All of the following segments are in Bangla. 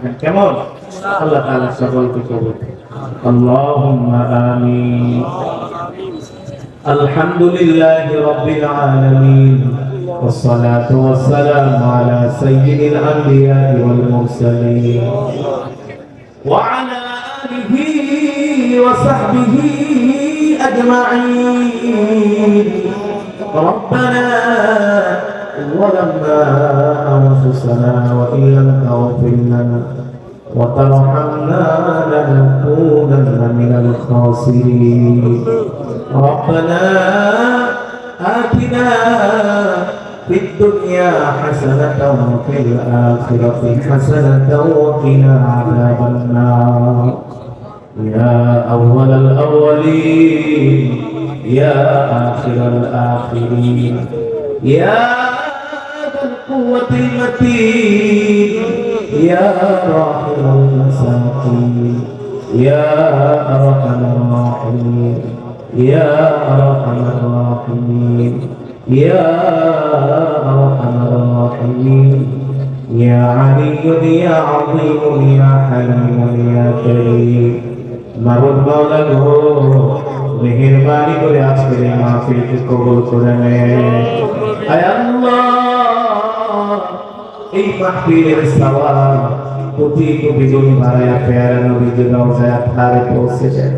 থাকবেন কেমন আল্লাহ তাআলা সকলকে কবুল اللهم آمين الحمد لله رب العالمين والصلاة والسلام على سيد الأنبياء والمرسلين وعلى آله وصحبه أجمعين ربنا ظلمنا أنفسنا وإن لم تغفر لنا وترحمنا لنكونن من الخاسرين. ربنا آتنا في الدنيا حسنة وفي الآخرة حسنة وقنا عذاب النار. يا أول الأولين يا آخر الآخرين يا القوة المتين يا راحم المساكين يا أرحم الراحمين يا أرحم الراحمين يا أرحم الراحمين يا علي يا عظيم يا حليم يا كريم মাবুদ মাওলা গো মেহেরবানি করে আজকের এই মাহফিলকে কবুল করে নেন আয় আল্লাহ এই মাহফিলের সওয়াব কোটি কোটি গুণ বাড়ায়া পেয়ারা নবীজির রওজায় আপনারে পৌঁছে যায়।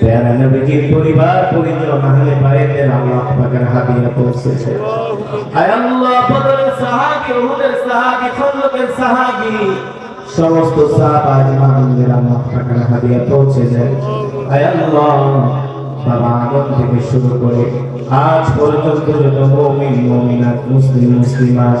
পেয়ারা নবীজির পরিবার পরিজন আহলে বাইতের আল্লাহ পাকের হাদিয়া পৌঁছেছে আয় আল্লাহ, বদরের সাহাবী, উহুদের সাহাবী, খন্দকের সাহাবী, সমস্ত সাহাবা আজমানদের আল্লাহ পাকের হাদিয়া পৌঁছে যায়। আয় আল্লাহ, বাবা আদম থেকে শুরু করে আজ পর্যন্ত যত মুমিন, মুমিনাত, মুসলিম, মুসলিমাত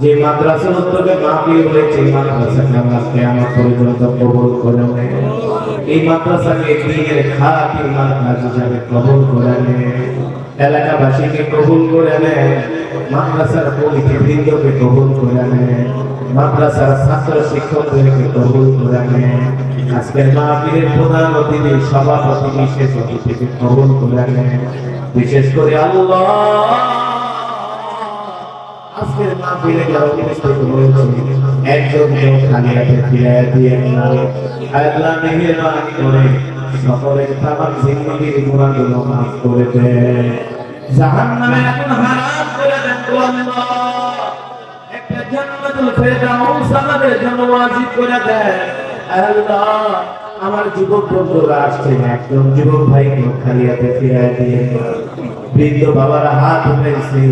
যে মাদ্রাসার উদ্যোগে মাহফিল হয়েছে মাদ্রাসাকে আমরা কিয়ামত পর্যন্ত কবুল করে এই মাদ্রাসাকে দিনের খাতি মাদ্রাসা হিসাবে কবুল করে এলাকাবাসীকে কবুল করে নেয় মাদ্রাসার পরিধি বৃন্দকে কবুল করে নেয় মাদ্রাসার ছাত্র শিক্ষকদেরকে কবুল করে নেয় আজকের মাহফিলের প্রধান অতিথি, সভাপতি, বিশেষ অতিথিকে কবুল করে নেয় বিশেষ করে আল্লাহ একজন দিয়ে আমার যুবক বন্ধুরা আসছে একজন যুবক ভাইকে খালি হাতে ফিরাইয়া দিয়ে বৃদ্ধ বাবারা হাত উঠেছে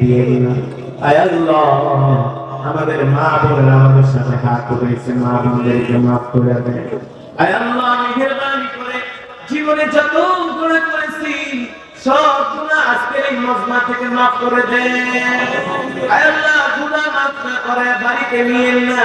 দিয়ে আমাদের মা বোনেরা আমাদের সাথে হাত উঠেছে মা বোনদেরকে মাফ করে দেয় জীবনে যত করেছি, সব গুণা আজকের এই মজমা থেকে মাফ করে দেন আয় আল্লাহ গুণা মাফ না করে বাড়িতে নিয়ে না।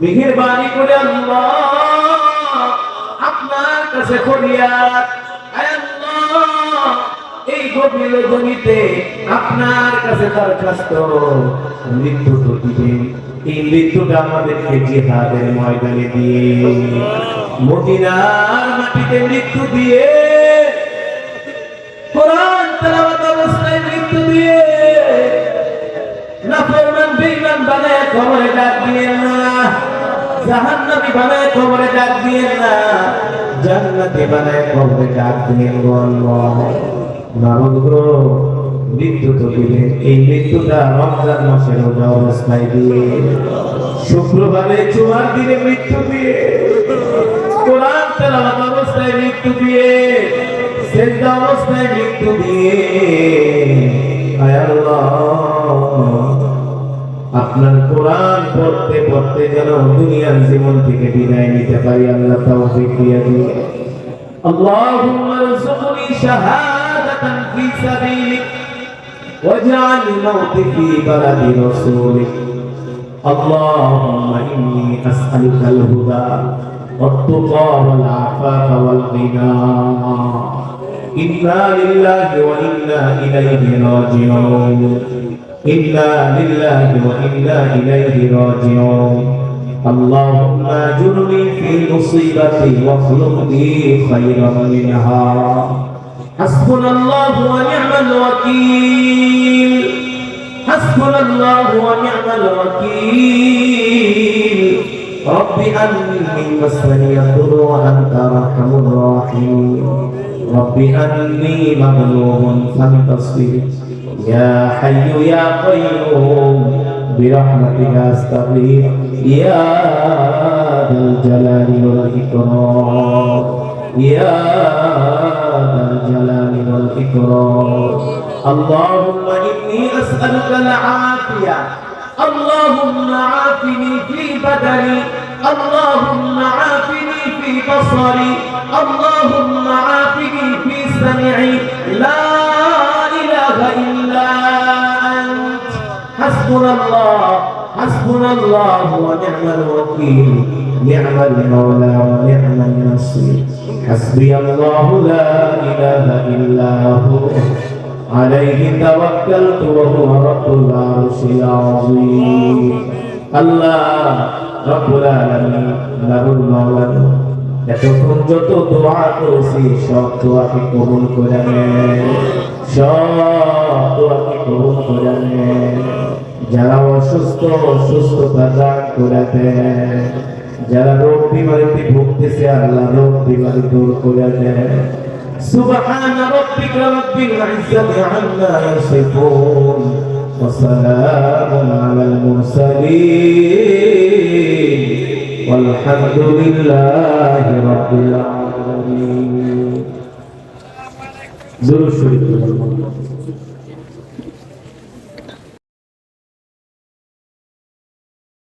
মেহেরবানি করে আল্লাহ আপনার কাছে এই গভীর জমিতে আপনার কাছে দরখাস্ত। মৃত্যু তো দিবেন এই মৃত্যুটা আমাদেরকে জিহাদের ময়দানে দিয়ে। মদিনার মাটিতে মৃত্যু দিয়ে, কোরআন তেলাওয়াত অবস্থায় মৃত্যু দিয়ে, নাফরমান বেঈমান বানায় কবরে ডাক দিয়েন না। জাহান্নামী বানায় কবরে ডাক দিয়েন না। জান্নাতি বানায় কবরে ডাক দিয়েন গো আল্লাহ। মৃত্যু তো এই মৃত্যুটা রমজান মাসে রোজা অবস্থায় দিয়ে। শুক্রবারে চুমার দিনে মৃত্যু দিয়ে। কোরআন তেলাওয়াত অবস্থায় মৃত্যু দিয়ে। সেজদা অবস্থায় মৃত্যু দিয়ে। আয় আপনার কোরআন পড়তে পড়তে যেন দুনিয়ার জীবন থেকে বিদায় নিতে পারি আল্লাহ তৌফিক দিয়ে দিয়ে اللهم ارزقني شهادة في سبيلك واجعل الموت في بلد رسولك اللهم إني أسألك الهدى والتقى والعفاف والغنى إنا لله وإنا إليه راجعون إنا لله وإنا إليه راجعون اللهم اجرني في مصيبتي واخلق لي خيرا منها حسبنا الله ونعم الوكيل حسبنا الله ونعم الوكيل رب أني مسني الضر وأنت أرحم الراحمين رب أني مغلوب فانتصر يا حي يا قيوم برحمتك أستغيث يا ذا الجلال والإكرام يا ذا الجلال والإكرام. اللهم إني أسألك العافية اللهم عافني في بدني اللهم عافني في بصري اللهم عافني في سمعي. لا إلا أنت حسبنا الله حسبنا الله ونعم الوكيل نعم المولى ونعم النصير حسبي الله لا إله إلا هو عليه توكلت وهو رب العرش العظيم الله رب العالمين له المولى এতক্ষণ যত দোয়া করেছি সব দোয়াকে কবুল করে নেন সব দোয়াকে কবুল করে নেন যারা অসুস্থ সুস্থতা দান করে দেন যারা রোগ বিমারিতে ভুগতেছে আল্লাহ রোগ বিমারি দূর করে দেন سبحان ربك رب العزة عما يصفون وسلام على المرسلين والحمد لله رب العالمين Zor şöyle